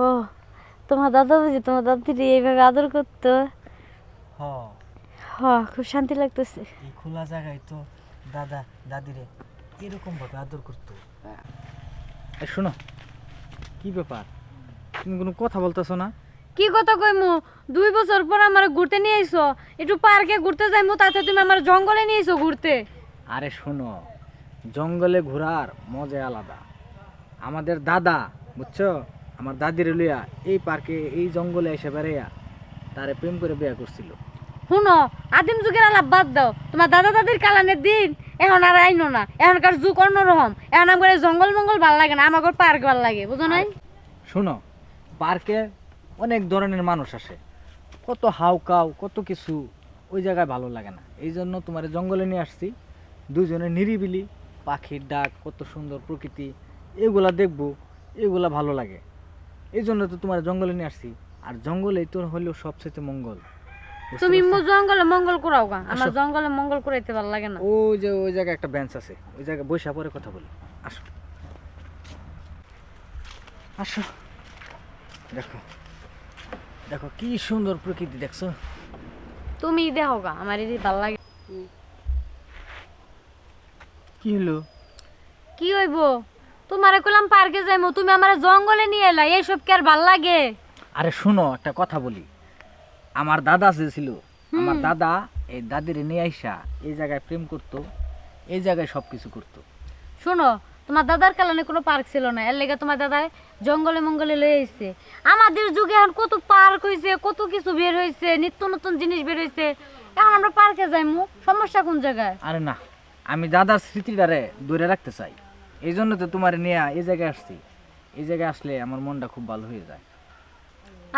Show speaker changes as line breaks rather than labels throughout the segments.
ও তোমার দাদা বুঝি তোমার দাদিটি এইভাবে আদর করতো?
হ।
হ খুব শান্তি লাগতেছে।
এই খোলা জায়গায় তো দাদা দাদিরে এরকম ভাবে আদর করতো?
এই শোনো কি ব্যাপার? তুমি কোনো কথা বলতেছো না?
কি কথা কইমু? দুই বছর পর আমার ঘুরতে নিয়ে আইছো। একটু পার্কে ঘুরতে যাইমু তাতে তুমি আমার জঙ্গলে নিয়ে আইছো ঘুরতে।
আরে শোনো জঙ্গলে ঘোরার মজা আলাদা। আমাদের দাদা বুঝছ? আমার দাদির লইয়া এই পার্কে এই জঙ্গলে এসে বেড়াইয়া তারে প্রেম করে বিয়ে করছিল।
শুনো আদিম যুগের আলাপ বাদ দাও। তোমার দাদা দাদির কালানের দিন এখন আর আইনো না। এখনকার যুগ অন্যরকম। এখন আমার জঙ্গল মঙ্গল ভালো লাগে না আমার পার্ক ভালো লাগে বুঝো নাই?
শোনো পার্কে অনেক ধরনের মানুষ আসে। কত হাউকাউ কত কিছু ওই জায়গায় ভালো লাগে না। এই জন্য তোমার জঙ্গলে নিয়ে আসছি। দুজনে নিরিবিলি পাখির ডাক কত সুন্দর প্রকৃতি এগুলা দেখব এগুলা ভালো লাগে। এই জন্য তো তোমার জঙ্গলে নিয়ে আসছি। আর জঙ্গলেই তো হলো সবচেয়ে মঙ্গল।
তুমি? জঙ্গলে মঙ্গল করাও গা। আমার। জঙ্গলে মঙ্গল করাইতে ভালো লাগে না।
ওই যে ওই জায়গায় একটা বেঞ্চ আছে। ওই জায়গায় বসে পরে কথা বলি। আসো। আসো। দেখো। দেখো কি সুন্দর প্রকৃতি দেখছ?
তুমি দেখো গা আমার এই ভালো লাগে।
কি হলো?
কি হইব? তোমারে কইলাম পার্কে যাইমু তুমি আমার জঙ্গলে নিয়ে এলা এইসব কি আর ভালো লাগে?
আরে শোনো একটা কথা বলি। আমার দাদা যে ছিল আমার দাদা এই দাদির নিয়ে আইসা এই জায়গায় প্রেম করতো এই জায়গায় সব কিছু করতো।
শোনো তোমার দাদার কারণে কোনো পার্ক ছিল না এর লেগে তোমার দাদা জঙ্গলে মঙ্গলে লয়ে আইছে। আমাদের যুগে এখন কত পার্ক হইছে কত কিছু বের হইছে নিত্য নতুন জিনিস বের হইছে। এখন আমরা পার্কে যাইমু সমস্যা কোন জায়গায়?
আরে না আমি দাদার স্মৃতিটারে দূরে রাখতে চাই। এই জন্য তো তোমার নিয়ে এই জায়গায় আসছি। এই জায়গায় আসলে আমার মনটা খুব ভালো হয়ে যায়।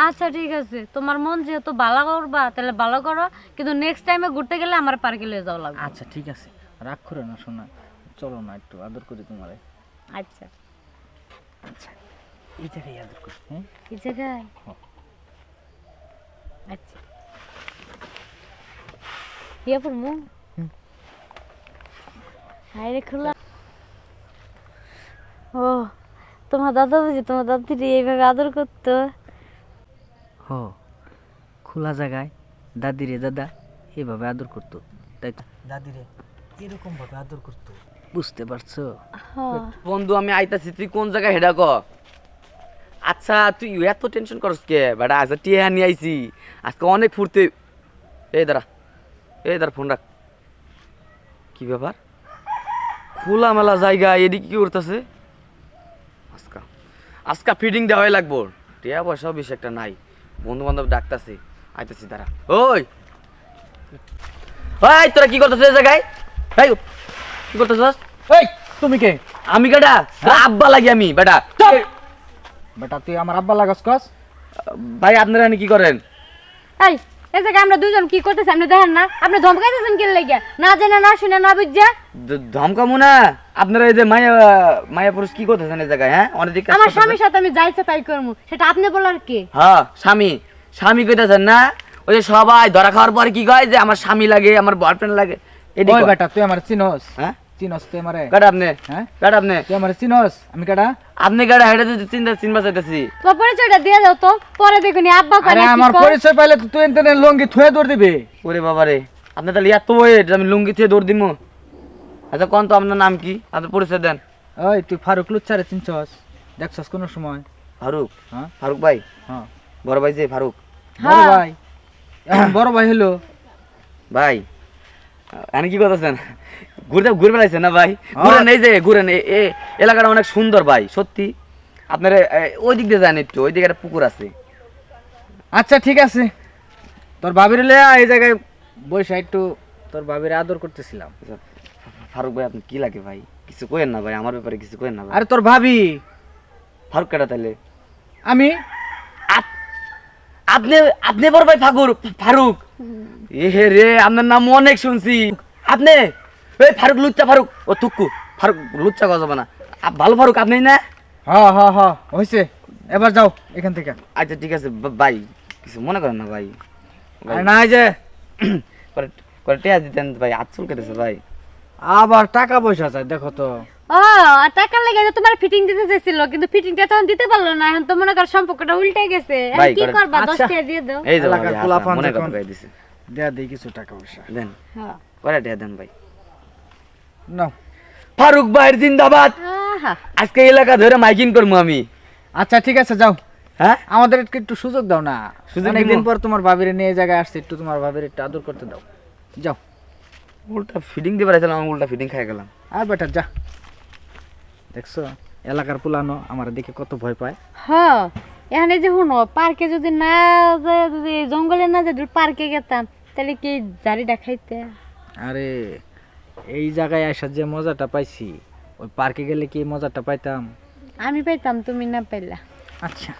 আচ্ছা ঠিক আছে। তোমার মন যেহেতু ভালো করবা তাহলে ভালো করো। কিন্তু নেক্সট টাইমে ঘুরতে গেলে আমার পার্কে লয়ে যাওয়া লাগবে।
আচ্ছা ঠিক আছে। রাগ করে না শোনা। চলো না একটু আদর করি তোমারে।
আচ্ছা।
আচ্ছা এই জায়গায় আদর করি হ্যাঁ?
কি জায়গায়। আচ্ছা। ইয়ে পড়মু। হাই রে খোলা ও তোমার দাদা বুঝি তোমার দাদিটি এইভাবে আদর করতো?
হ খোলা জায়গায় দাদি রে দাদা এভাবে আদর করতো। তাই
দাদিরে এরকম ভাবে আদর করতো।
বুঝতে পারছ?
হ্যাঁ।
বন্ধু আমি আইতাছি তুই কোন জায়গায় হেডা ক? আচ্ছা তুই এত টেনশন করস কে? বেটা আচ্ছা টিয়া নিয়ে আইছি। আজকে অনেক ফুর্তি। এই দাঁড়া এই দাঁড়া ফোন রাখ। কি ব্যাপার? খোলা মেলা জায়গা এদিকে কি করতেছে? আজকা। আজকা ফিডিং দেওয়াই লাগবো। টিয়া পয়সাও বেশি একটা নাই। বন্ধু বান্ধব ডাকতাছে। আইতাছি দাঁড়া। ওই! ওই তোরা কি করতেছিস এই জায়গায়? এই কি করতেছিস?
এই তুমি কে?
আমি কেডা আব্বা লাগি আমি বেটা।
বেটা তুই আমার আব্বা লাগাস কস?
ভাই আপনারা কি করেন?
এই এই জায়গায় আমরা দুজন কি করতেছি? আপনি দেখেন না? আপনি ধমকাইতেছেন কি লেগে? না জেনে না শুনে না
ধমকামু না আপনারা এই যে মায়া মায়া পুরুষ কি করতেছেন এই জায়গায় হ্যাঁ? অনেক
আমার। স্বামীর সাথে আমি যাইছে তাই করব সেটা আপনি বলার কি?
হ্যাঁ স্বামী। স্বামী কইতেছেন না? ওই যে সবাই ধরা খাওয়ার পরে কি কয় যে আমার স্বামী লাগে আমার বয়ফ্রেন্ড লাগে? এটি
বেটা তুই আমার চিনস।
হ্যাঁ?
চিনস তুই আমারে
কাটা আপনি?
হ্যাঁ?
কাটা আপনি?
তুই আমার চিনস। আমি কাটা
আপনি কাটা হেঁটে যদি চিন্তা চিনবা চাইতেছি
তোমার পরিচয়টা দিয়ে দাও তো পরে দেখুন আব্বা
আরে আমার পরিচয় পাইলে তুই এনতে লঙ্গি থুয়ে দৌড় দিবি।
ওরে বাবা রে আপনি তাহলে এত ওয়েট আমি লুঙ্গি থেকে দৌড় দিমু? আচ্ছা কোন তো আপনার নাম কি? আপনার পরিচয় দেন।
ওই তুই ফারুক লুচ্চারে চিনছস? দেখছস কোন সময়?
ফারুক?
হ্যাঁ?
ফারুক ভাই?
হ্যাঁ।
বড় ভাই যে ফারুক?
বড় ভাই। এখন বড় ভাই হলো।
ভাই আমি কি করতেছেন? ঘুরতে ঘুরে বেড়াইছেন না ভাই? ঘুরেন এই যে ঘুরেন এ- এ এলাকাটা অনেক সুন্দর ভাই সত্যি। আপনার ওই দিক দিয়ে যান একটু ওই দিকে একটা পুকুর আছে।
আচ্ছা ঠিক আছে। তোর বাবির লে এই জায়গায় বসে একটু তোর বাবির আদর করতেছিলাম।
আচ্ছা, ফারুক ভাই আপনি কি লাগে ভাই? কিছু কইেন না ভাই আমার ব্যাপারে কিছু কইেন না ভাই।
আরে তোর ভাবি।
ফারুক কেটা তাহলে
আমি?
আপ- আপনি আপনি বড় ভাই ফাগুর ফারুক। এ হে রে আপনার নাম অনেক শুনছি। আপনি? এই ফারুক লুচ্চা ফারুক। ও তুক্কু ফারুক লুচ্চা যাবে না। ভালো ফারুক আপনি না?
হ হ হ হয়েছে এবার যাও এখান থেকে।
আচ্ছা ঠিক আছে ভাই কিছু মনে করেন না ভাই।
না যে।
করে করে টেয়া দিতেন ভাই হাত ভাই।
আবার টাকা পয়সা চাই দেখো তো।
ও টাকা লেগে তোমার ফিটিং দিতে চাইছিল কিন্তু ফিটিংটা তখন দিতে পারল না। এখন তো মনে কর সম্পর্কটা উল্টে গেছে। কি করবা? দশ
আচ্ছা।
টাকা দিয়ে দাও।
এই যে মনে কথা দিছে।
দেয়া দিই কিছু টাকা পয়সা।
দেন।
হ্যাঁ।
কয়টা টাকা দেন ভাই।
নাও।
ফারুক ভাইয়ের জিন্দাবাদ। আজকে এলাকা ধরে মাইকিং করব আমি।
আচ্ছা ঠিক আছে যাও।
হ্যাঁ?
আমাদের একটু সুযোগ দাও না।
সুযোগ
অনেকদিন পর তোমার ভাবিরে নিয়ে জায়গায় আসছে একটু তোমার ভাবির একটু আদর করতে দাও। যাও।
উল্টা ফিটিং দিয়ে বেড়াইছিলাম আমি উল্টা ফিটিং খাই গেলাম।
আর বেটা যা। দেখছ এলাকার পুলানো আমার দেখে কত ভয় পায়।
হ এখন যে শুনো পার্কে যদি না যায় যদি জঙ্গলে না যায় পার্কে গেতাম তাহলে কি জারিটা খাইতে?
আরে এই জায়গায় আসার যে মজাটা পাইছি ওই পার্কে গেলে কি মজাটা পাইতাম?
আমি পাইতাম তুমি না পাইলা।
আচ্ছা।